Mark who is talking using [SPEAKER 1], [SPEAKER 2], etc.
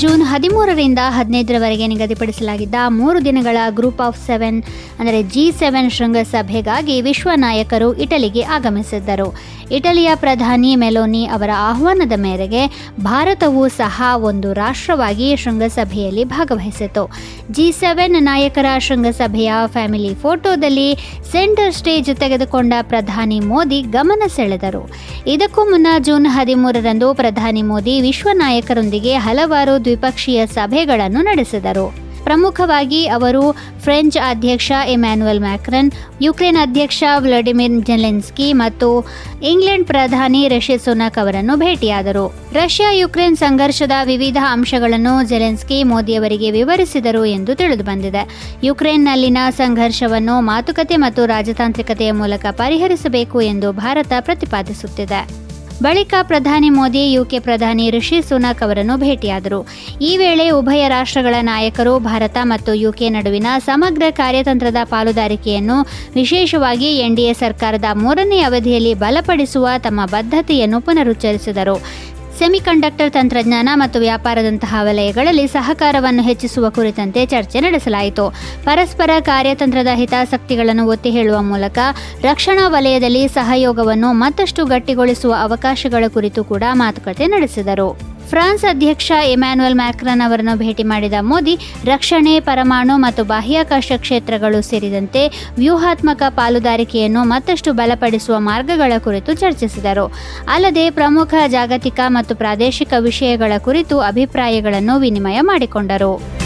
[SPEAKER 1] 좋은 ಹದಿಮೂರರಿಂದ ಹದಿನೈದರವರೆಗೆ ನಿಗದಿಪಡಿಸಲಾಗಿದ್ದ ಮೂರು ದಿನಗಳ ಗ್ರೂಪ್ ಆಫ್ ಸೆವೆನ್, ಅಂದರೆ ಜಿ ಸೆವೆನ್ ಶೃಂಗಸಭೆಗಾಗಿ ವಿಶ್ವ ನಾಯಕರು ಇಟಲಿಗೆ ಆಗಮಿಸಿದ್ದರು. ಇಟಲಿಯ ಪ್ರಧಾನಿ ಮೆಲೋನಿ ಅವರ ಆಹ್ವಾನದ ಮೇರೆಗೆ ಭಾರತವು ಸಹ ಒಂದು ರಾಷ್ಟ್ರವಾಗಿ ಶೃಂಗಸಭೆಯಲ್ಲಿ ಭಾಗವಹಿಸಿತು. ಜಿ ಸೆವೆನ್ ನಾಯಕರ ಶೃಂಗಸಭೆಯ ಫ್ಯಾಮಿಲಿ ಫೋಟೋದಲ್ಲಿ ಸೆಂಟರ್ ಸ್ಟೇಜ್ ತೆಗೆದುಕೊಂಡ ಪ್ರಧಾನಿ ಮೋದಿ ಗಮನ ಸೆಳೆದರು. ಇದಕ್ಕೂ ಮುನ್ನ ಜೂನ್ ಹದಿಮೂರರಂದು ಪ್ರಧಾನಿ ಮೋದಿ ವಿಶ್ವ ನಾಯಕರೊಂದಿಗೆ ಹಲವಾರು ದ್ವಿಪಕ್ಷೀಯ ಸಭೆಗಳನ್ನು ನಡೆಸಿದರು. ಪ್ರಮುಖವಾಗಿ ಅವರು ಫ್ರೆಂಚ್ ಅಧ್ಯಕ್ಷ ಇಮ್ಯಾನ್ಯುಯಲ್ ಮ್ಯಾಕ್ರನ್, ಯುಕ್ರೇನ್ ಅಧ್ಯಕ್ಷ ವ್ಲಾಡಿಮಿರ್ ಜೆಲೆನ್ಸ್ಕಿ ಮತ್ತು ಇಂಗ್ಲೆಂಡ್ ಪ್ರಧಾನಿ ರಷಿ ಸುನಕ್ ಅವರನ್ನು ಭೇಟಿಯಾದರು. ರಷ್ಯಾ ಯುಕ್ರೇನ್ ಸಂಘರ್ಷದ ವಿವಿಧ ಅಂಶಗಳನ್ನು ಜೆಲೆನ್ಸ್ಕಿ ಮೋದಿಯವರಿಗೆ ವಿವರಿಸಿದರು ಎಂದು ತಿಳಿದುಬಂದಿದೆ. ಯುಕ್ರೇನ್ನಲ್ಲಿನ ಸಂಘರ್ಷವನ್ನು ಮಾತುಕತೆ ಮತ್ತು ರಾಜತಾಂತ್ರಿಕತೆಯ ಮೂಲಕ ಪರಿಹರಿಸಬೇಕು ಎಂದು ಭಾರತ ಪ್ರತಿಪಾದಿಸುತ್ತಿದೆ. ಬಳಿಕ ಪ್ರಧಾನಿ ಮೋದಿ, ಯುಕೆ ಪ್ರಧಾನಿ ರಿಷಿ ಸುನಕ್ ಅವರನ್ನು ಭೇಟಿಯಾದರು. ಈ ವೇಳೆ ಉಭಯ ರಾಷ್ಟ್ರಗಳ ನಾಯಕರು, ಭಾರತ ಮತ್ತು ಯುಕೆ ನಡುವಿನ ಸಮಗ್ರ ಕಾರ್ಯತಂತ್ರದ ಪಾಲುದಾರಿಕೆಯನ್ನು ವಿಶೇಷವಾಗಿ ಎನ್ಡಿಎ ಸರ್ಕಾರದ ಮೂರನೇ ಅವಧಿಯಲ್ಲಿ ಬಲಪಡಿಸುವ ತಮ್ಮ ಬದ್ಧತೆಯನ್ನು ಪುನರುಚ್ಚರಿಸಿದರು. ಸೆಮಿಕಂಡಕ್ಟರ್ ತಂತ್ರಜ್ಞಾನ ಮತ್ತು ವ್ಯಾಪಾರದಂತಹ ವಲಯಗಳಲ್ಲಿ ಸಹಕಾರವನ್ನು ಹೆಚ್ಚಿಸುವ ಕುರಿತಂತೆ ಚರ್ಚೆ ನಡೆಸಲಾಯಿತು. ಪರಸ್ಪರ ಕಾರ್ಯತಂತ್ರದ ಹಿತಾಸಕ್ತಿಗಳನ್ನು ಒತ್ತಿ ಹೇಳುವ ಮೂಲಕ ರಕ್ಷಣಾ ವಲಯದಲ್ಲಿ ಸಹಯೋಗವನ್ನು ಮತ್ತಷ್ಟು ಗಟ್ಟಿಗೊಳಿಸುವ ಅವಕಾಶಗಳ ಕುರಿತು ಕೂಡ ಮಾತುಕತೆ ನಡೆಸಿದರು. ಫ್ರಾನ್ಸ್ ಅಧ್ಯಕ್ಷ ಇಮ್ಯಾನ್ಯುಯಲ್ ಮ್ಯಾಕ್ರನ್ ಅವರನ್ನು ಭೇಟಿ ಮಾಡಿದ ಮೋದಿ, ರಕ್ಷಣೆ, ಪರಮಾಣು ಮತ್ತು ಬಾಹ್ಯಾಕಾಶ ಕ್ಷೇತ್ರಗಳು ಸೇರಿದಂತೆ ವ್ಯೂಹಾತ್ಮಕ ಪಾಲುದಾರಿಕೆಯನ್ನು ಮತ್ತಷ್ಟು ಬಲಪಡಿಸುವ ಮಾರ್ಗಗಳ ಕುರಿತು ಚರ್ಚಿಸಿದರು. ಅಲ್ಲದೆ ಪ್ರಮುಖ ಜಾಗತಿಕ ಮತ್ತು ಪ್ರಾದೇಶಿಕ ವಿಷಯಗಳ ಕುರಿತು ಅಭಿಪ್ರಾಯಗಳನ್ನು ವಿನಿಮಯ ಮಾಡಿಕೊಂಡರು.